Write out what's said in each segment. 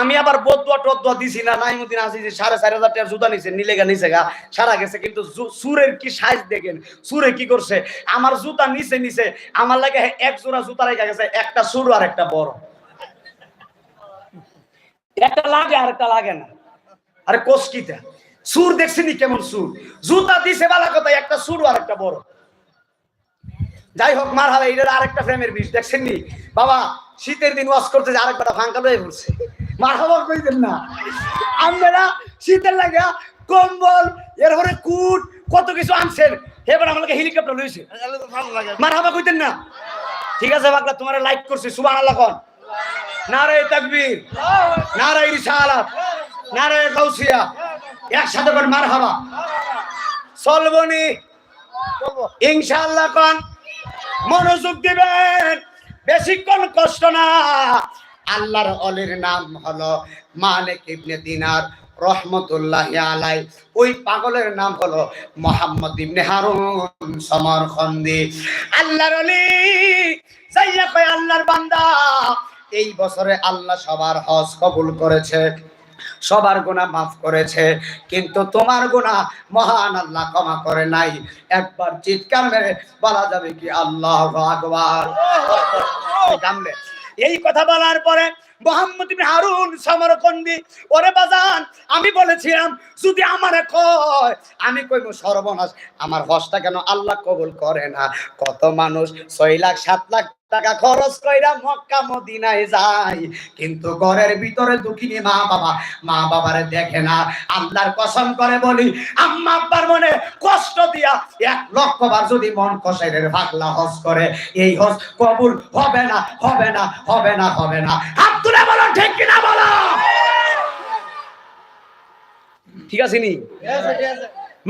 আমি আবার বদুয়া টদুয়া দিছি না নাইমুদ্দিন সাড়ে চার হাজার টাকার জুতা নিছে, নিলে গা নিছে গা, সারা গেছে। কিন্তু সুরের কি সাইজ দেখেন, সুরে কি করছে? আমার জুতা নিচে নিচে আমার লাগে এক জোড়া জুতা রেখে গেছে, একটা সুর আর একটা বড়। একটা লাগে আর একটা লাগে না। আরে কোষ কিটা? সুর দেখছিনি কেমন সুর? জুতা দিছে বালা কথা একটা সুর আর একটা বড়। যাই হোক, মার হবে আরেকটা ফ্রেমের বিষ, দেখছেন নি? বাবা শীতের দিন ওয়াশ করতে যে আরেকটা ফাঙ্কা লয়ে পড়ছে। হবা কইতেন না। আমরা শীতের লাগা কম্বল এরপরে কুট কত কিছু আনছেন। এবার আমাকে হেলিকপ্টার লইছে হবা কইতেন না। ঠিক আছে বাকলা তোমার লাইক করছি সুবান আল্লাহ খন নারে তাকবীর নারে রিসালাত নারে গাউসিয়া একসাথে করে মার হবা চলবনি ইনশাআল্লাহ কোন। মনোযোগ দিবেন। বেশিক্ষণ কষ্ট না। আল্লাহর অলির নাম হলো মালিক ইবনে দিনার রহমতুল্লাহ আলাই। ওই পাগলের নাম হলো মোহাম্মদ ইবনে হারুন সমরখন্দি। আল্লাহর অলি, যাইয়া কয় আল্লাহর বান্দা, এই বছরে আল্লাহ সবার হজ কবুল করেছে। সবার গুনাহ মাফ করেছে। কিন্তু তোমার গুনাহ মহান আল্লাহ ক্ষমা করে নাই। একবার চিৎকার মেরে বলা যাবে কি আল্লাহ এই কথা বলার পরে মোহাম্মদ হারুন ওরে বাজান, আমি বলেছিলাম, যদি আমারে কয়, আমি কইব সর্বনাশ। আমার হজটা কেন আল্লাহ কবুল করে না? কত মানুষ ছয় লাখ, সাত লাখ টাকা খরচ কইরা মক্কা মদিনায় যায়। কিন্তু ঘরের ভিতরে দুঃখিনী মা বাবা মা বাবারে দেখে না। আল্লাহর কসম করে বলি আম্মা আব্বার মনে কষ্ট দিয়া এক লক্ষ বার যদি মন কষাইরের ভাগলা হজ করে। এই হজ কবুল হবে না হবে না হবে না হবে না। হাত তুলে বলো ঠিক কিনা বলো? ঠিক আছে নি?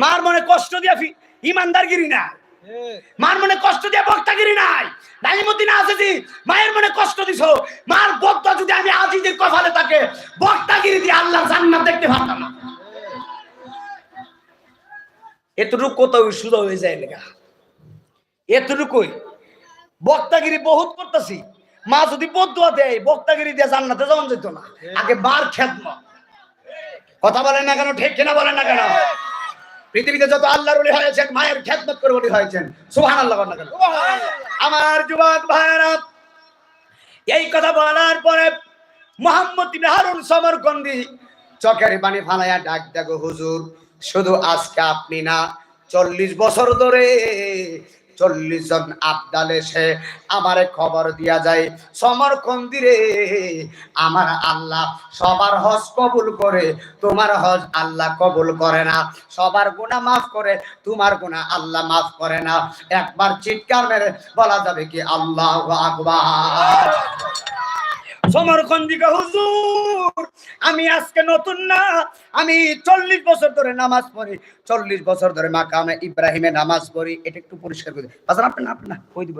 মার মনে কষ্ট দিয়া ইমানদারগিরি না মার মনে কষ্ট দিয়ে বক্তাগিরি নাই। আসেছি মায়ের মনে কষ্ট মার যদি আমি তাকে বক্তাগিরি দিয়ে আল্লাহ জান্নাত দেখতে পারতাম না। এতটুকু হয়ে যায় লেগা এতটুকুই। বক্তাগিরি বহুত করতেছি। মা যদি বদুয়া দেয় বক্তাগিরি দিয়ে জান্নাতে যাওয়া যেত না। আগে বার খেদম কথা বলেন না কেন? ঠিক কিনা বলেন না কেন? পৃথিবীতে যত আল্লাহর ওলি হয়েছেন, মায়ের খেদমত করে ওলি হয়েছেন সুহান আল্লাহ আমার যুবক ভাইরা এই কথা বলার পরে মোহাম্মদ হারুন সমরকন্দি চকের পানি ফালাইয়া ডাক দেখো হুজুর, শুধু আজকে আপনি না, চল্লিশ বছর ধরে চল্লিশ জন আবদাল এসে আমারে খবর দিয়া যায়। সমর কন্দিরে আমার আল্লাহ সবার হজ কবুল করে, তোমার হজ আল্লাহ কবুল করে না। সবার গুণা মাফ করে, তোমার গুণা আল্লাহ মাফ করে না। একবার চিৎকার মেরে বলা যাবে কি, আল্লাহ আকবার। সমরকন্দিকা হুজুর, আমি আজকে নতুন না, আমি চল্লিশ বছর ধরে নামাজ পড়ি, চল্লিশ বছর ধরে মাকামে ইব্রাহিমে নামাজ পড়ি, এটা একটু পরিষ্কার করে বাজান, আপনি না কই দিব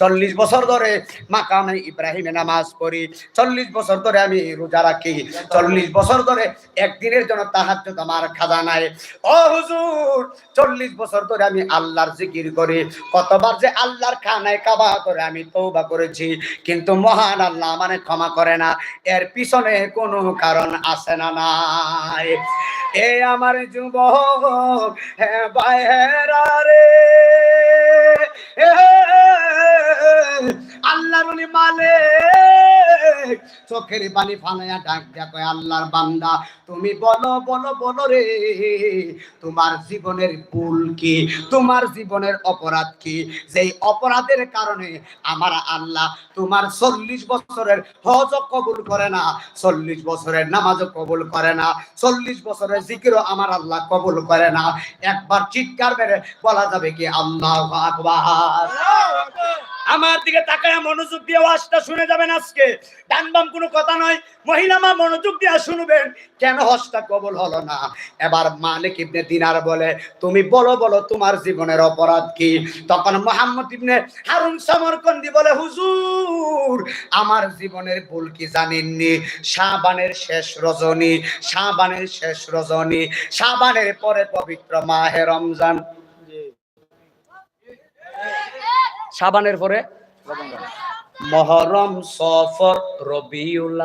চল্লিশ বছর ধরে মাকামে ইব্রাহিমে নামাজ পড়ি, চল্লিশ বছর ধরে আমি রোজা রাখি, চল্লিশ বছর ধরে একদিনের জন্য তাহাজ্জুদ আমার খাজা নাই। ও হুজুর, চল্লিশ বছর ধরে আমি আল্লাহর জিকির করি, কতবার যে আল্লাহর খানায় কাবা করে আমি তৌবা করেছি, কিন্তু মহান আল্লাহ মানে ক্ষমা করে না। এর পিছনে কোনো কারণ আছে না নাই। এ আমার যুবক, হে বাইরা রে। চোখের পানি ফালাইয়া ডাক কয়, আল্লাহর বান্দা, তুমি বলো বলো বলো রে, তোমার জীবনের ভুল কি? তোমার জীবনের অপরাধ কি? যেই অপরাধের কারণে আমার আল্লাহ তোমার চল্লিশ বছরের হজ কবুল করে না, চল্লিশ বছরের নামাজ কবুল করে না, চল্লিশ বছরের জিকিরও আমার আল্লাহ কবুল করে না। একবার চিৎকার মেরে বলা যাবে কি আল্লাহ আকবার। আমার দিকে তাকায় মনোযোগ দিয়ে ওয়াজটা শুনে যাবেন আজকে। ডান বাম কোনো কথা নয়, মহিলা মা মনোযোগ দিয়ে শুনবেন, কেন হজটা কবল হলো না? এবার মালিক ইবনে দিনার বলে, তুমি বলো বলো, তোমার জীবনের অপরাধ কি? তখন মোহাম্মদ ইবনে হারুন সমরকন্দি বলে, হুজুর, আমার জীবনের ভুল কি জানেননি? শাবানের শেষ রজনী, শাবানের শেষ রজনী, শাবানের পরে পবিত্র মাহে রমজান। সাবানের পরে? মহরম সফর রবিউল